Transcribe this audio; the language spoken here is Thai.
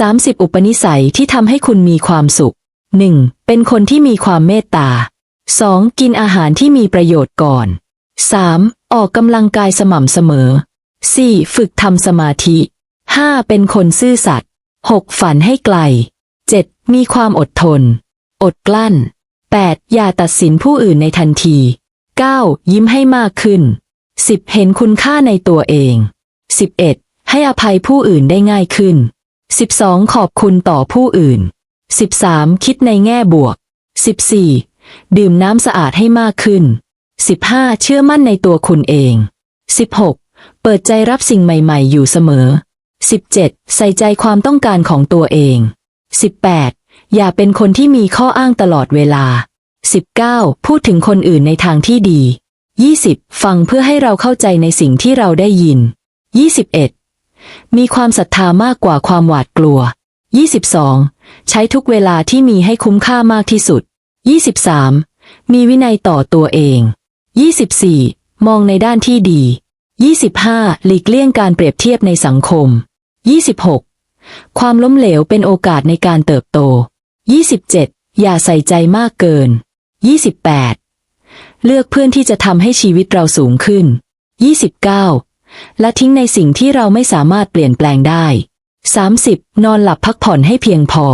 30 อุปนิสัยที่ทำให้คุณมีความสุข 1. เป็นคนที่มีความเมตตา 2. กินอาหารที่มีประโยชน์ก่อน 3. ออกกำลังกายสม่ำเสมอ 4. ฝึกทำสมาธิ 5. เป็นคนซื่อสัตย์ 6. ฝันให้ไกล 7. มีความอดทน อดกลั้น 8. อย่าตัดสินผู้อื่นในทันที 9. ยิ้มให้มากขึ้น 10. เห็นคุณค่าในตัวเอง 11. ให้อภัยผู้อื่นได้ง่ายขึ้น 12. ขอบคุณต่อผู้อื่น 13. คิดในแง่บวก 14. ดื่มน้ำสะอาดให้มากขึ้น 15. เชื่อมั่นในตัวคุณเอง 16. เปิดใจรับสิ่งใหม่ ๆ อยู่เสมอ 17. ใส่ใจความต้องการของตัวเอง 18. อย่าเป็นคนที่มีข้ออ้างตลอดเวลา 19. พูดถึงคนอื่นในทางที่ดี 20. ฟังเพื่อให้เราเข้าใจในสิ่งที่เราได้ยิน 21. มีความศรัทธามากกว่าความหวาดกลัว 22. ใช้ทุกเวลาที่มีให้คุ้มค่ามากที่สุด 23. มีวินัยต่อตัวเอง 24. มองในด้านที่ดี 25. หลีกเลี่ยงการเปรียบเทียบในสังคม 26. ความล้มเหลวเป็นโอกาสในการเติบโต 27. อย่าใส่ใจมากเกิน 28. เลือกเพื่อนที่จะทำให้ชีวิตเราสูงขึ้น 29. และทิ้งในสิ่งที่เราไม่สามารถเปลี่ยนแปลงได้ 30. นอนหลับพักผ่อนให้เพียงพอ